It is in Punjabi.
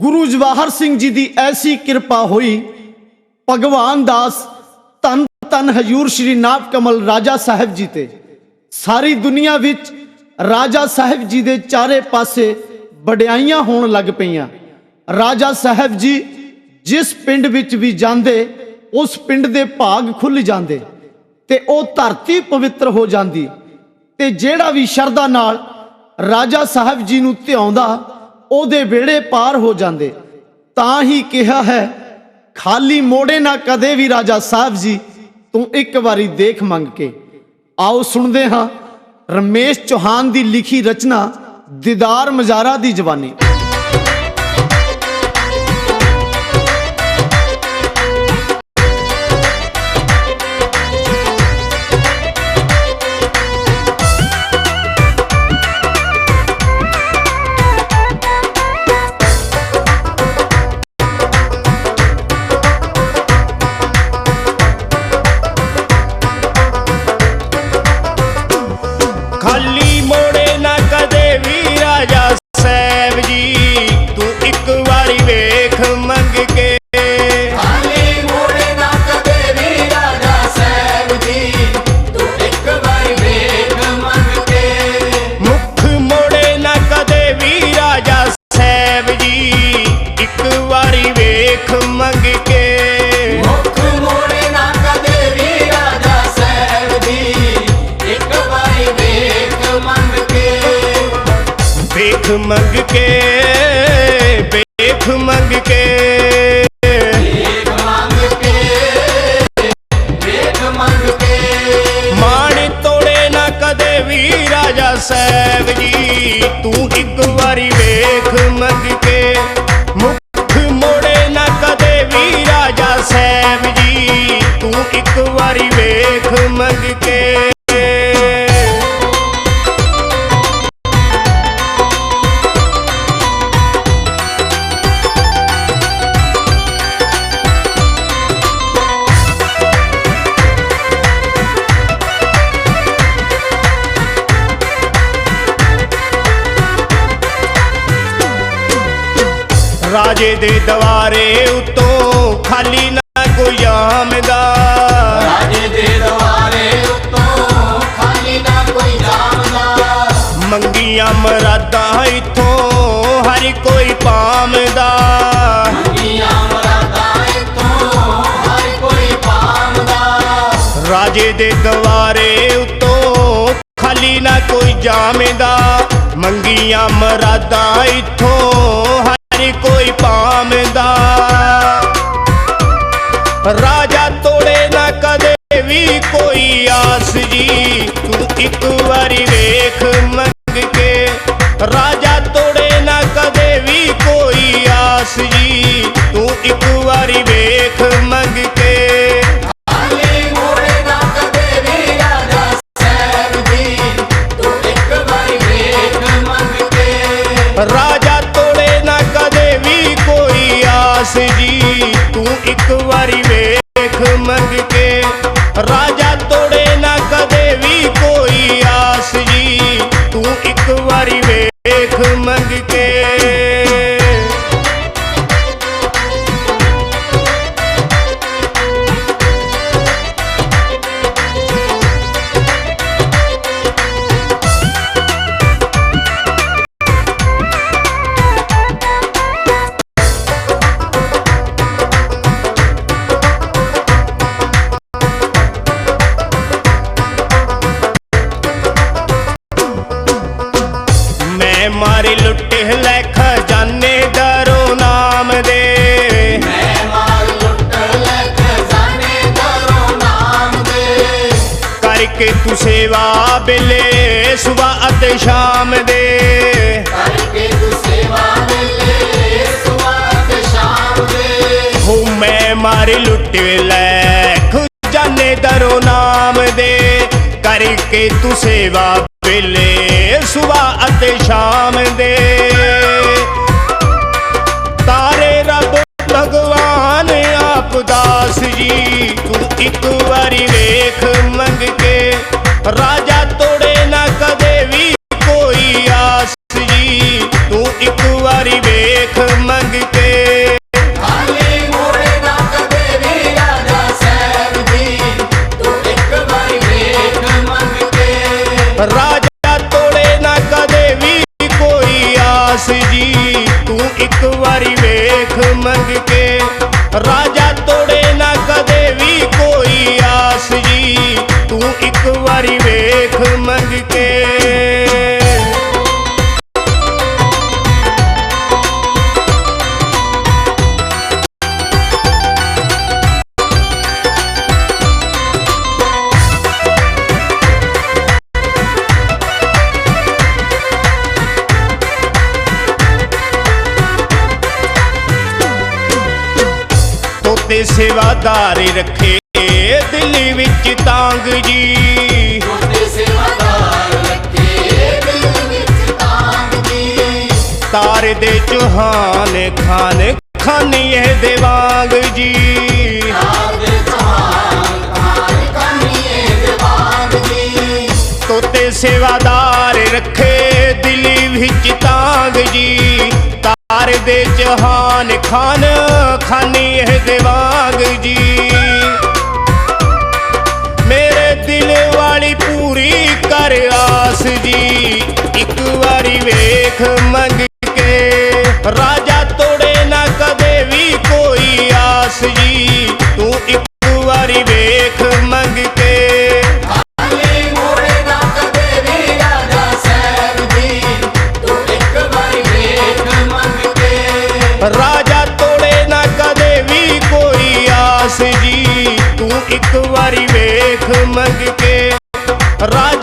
ਗੁਰੂ ਜਵਾਹਰ ਸਿੰਘ ਜੀ ਦੀ ਐਸੀ ਕਿਰਪਾ ਹੋਈ। ਭਗਵਾਨ ਦਾਸ ਤਨ ਤਨ ਹਜੂਰ ਸ਼੍ਰੀ ਨਾਭ ਕਮਲ ਰਾਜਾ ਸਾਹਿਬ ਜੀ ਤੇ। ਸਾਰੀ ਦੁਨੀਆ ਵਿੱਚ ਰਾਜਾ ਸਾਹਿਬ ਜੀ ਦੇ ਚਾਰੇ ਪਾਸੇ ਵਡਿਆਈਆਂ ਹੋਣ ਲੱਗ ਪਈਆਂ। ਰਾਜਾ ਸਾਹਿਬ ਜੀ ਜਿਸ ਪਿੰਡ ਵਿੱਚ ਵੀ ਜਾਂਦੇ, ਉਸ ਪਿੰਡ ਦੇ ਭਾਗ ਖੁੱਲ ਜਾਂਦੇ ਤੇ ਉਹ ਧਰਤੀ ਪਵਿੱਤਰ ਹੋ ਜਾਂਦੀ ਤੇ ਜਿਹੜਾ ਵੀ ਸ਼ਰਧਾ ਨਾਲ ਰਾਜਾ ਸਾਹਿਬ ਜੀ ਨੂੰ ਧਿਆਉਂਦਾ ਉਹਦੇ ਵਿਹੜੇ ਪਾਰ ਹੋ ਜਾਂਦੇ। ਤਾਂ ਹੀ ਕਿਹਾ ਹੈ, ਖਾਲੀ ਮੋੜੇ ਨਾ ਕਦੇ ਵੀ ਰਾਜਾ ਸਾਹਿਬ ਜੀ, ਤੂੰ ਇੱਕ ਵਾਰੀ ਦੇਖ ਮੰਗ ਕੇ। ਆਓ ਸੁਣਦੇ ਹਾਂ ਰਮੇਸ਼ ਚੌਹਾਨ ਦੀ ਲਿਖੀ ਰਚਨਾ, ਦੀਦਾਰ ਮਜ਼ਾਰਾ ਦੀ ਜਵਾਨੀ। ਵੇਖ ਮੰਗ ਕੇ ਵੇਖ ਮੰਗ ਕੇ। ਤੋੜੇ ਨਾ ਕਦੇ ਵੀ ਰਾਜਾ ਸਾਹਿਬ ਜੀ। ਤੂੰ ਇੱਕ ਵਾਰੀ ਵੇਖ ਮੰਗ ਕੇ। ਮੁਖ ਮੋੜੇ ਨਾ ਕਦੇ ਵੀ ਰਾਜਾ ਸਾਹਿਬ ਜੀ। ਤੂੰ ਇੱਕ ਵਾਰੀ ਵੇਖ ਮੰਗ ਰਾਜੇ ਦੇ ਦਵਾਰੇ ਉਤੋਂ ਖਾਲੀ ਨਾ ਕੋਈ ਆਮਦਾ ਰਾਜੇ ਦੇ ਦਵਾਰੇ ਉੱਤੋਂ ਖਾਲੀ ਨਾ ਕੋਈ ਜਾਣਦਾ ਮੰਗੀਆਂ ਮਰਾਦਾਂ ਇਥੋਂ ਹਰ ਕੋਈ ਪਾਮਦਾ ਮਰਾਦਾ ਹਰ ਕੋਈ ਰਾਜੇ ਦੇ ਦਵਾਰੇ ਉਤੋਂ ਖਾਲੀ ਨਾ ਕੋਈ ਜਾਮਦਾ ਮੰਗੀਆਂ ਮਰਾਦਾਂ ਇਥੋਂ ਕੋਈ ਪਾਮਦਾ ਰਾ ਜੀ ਤੂੰ ਇੱਕ ਵਾਰੀ ਵੇਖ ਮੰਗ ਕੇ ਮਾਰੇ ਲੁੱਟੇ ਲੈ ਖਜ਼ਾਨੇ ਦਰੋ ਨਾਮ ਦੇ। ਮੈਂ ਮਾਰ ਲੁੱਟ ਲੈ ਖਜ਼ਾਨੇ ਦਰੋਂ ਨਾਮ ਦੇ ਕਰਕੇ ਤੂੰ ਸੇਵਾ ਬਿਲੇ ਸਵੇਰ ਅਤੇ ਸ਼ਾਮ ਦੇ। ਕਰਕੇ ਤੂੰ ਸੇਵਾ ਮਿਲੇ ਸੁਬਹ ਤੇ ਸ਼ਾਮ ਦੇ। ਹੋ ਮੈਂ ਮਾਰੇ ਲੁੱਟੇ ਲੈ ਖਜ਼ਾਨੇ ਦਰੋ ਨਾਮ ਦੇ। ਕਰਕੇ ਤੂੰ ਸੇਵਾ ਬਿਲੇ ਸਵੇਰ ਅਤੇ ਸ਼ਾਮ ਦੇ। ਤਾਰੇ ਰੱਬ ਭਗਵਾਨ, ਆਪ ਦਾਸ ਜੀ, ਤੂੰ ਇੱਕ ਵਾਰੀ ਵੇਖ ਮੰਗ ਕੇ। ਰਾਜਾ ਤੋਤੇ ਸੇਵਾਦਾਰ ਰੱਖੇ ਦਿੱਲੀ ਵਿੱਚ ਤਾਂਗ ਜੀ। ਤੇ ਸੇਵਾਦਾਰ ਰੱਖੇ ਦਿਲ ਵਿੱਚ ਤਾਂਗ ਦੀ ਤਾਰੇ ਦੇ ਚੌਹਾਨ ਖਾਨ ਖਾਨੀ ਇਹ ਦੇਵਾਂਗ ਜੀ। ਤੋਤੇ ਸੇਵਾਦਾਰ ਰੱਖੇ ਦਿੱਲੀ ਵਿੱਚ ਤਾਂਗ ਜੀ। ਤਾਰੇ ਦੇ ਜਹਾਨ ਖਾਨ ਖਾਨੀ ਇਹ ਦੇਵਾਂਗ ਭੇਖ ਮੰਗ ਕੇ ਰਾਜਾ ਤੋੜੇ ਨਾ ਕਦੇ ਵੀ ਕੋਈ ਆਸ ਜੀ। ਤੂੰ ਇੱਕ ਵਾਰੀ ਵੇਖ ਮੰਗ ਕੇ। ਰਾਜਾ ਤੋੜੇ ਨਾ ਕਦੇ ਵੀ ਕੋਈ ਆਸ ਜੀ। ਤੂੰ ਇੱਕ ਵਾਰੀ ਵੇਖ ਮੰਗ ਕੇ। ਰਾਜ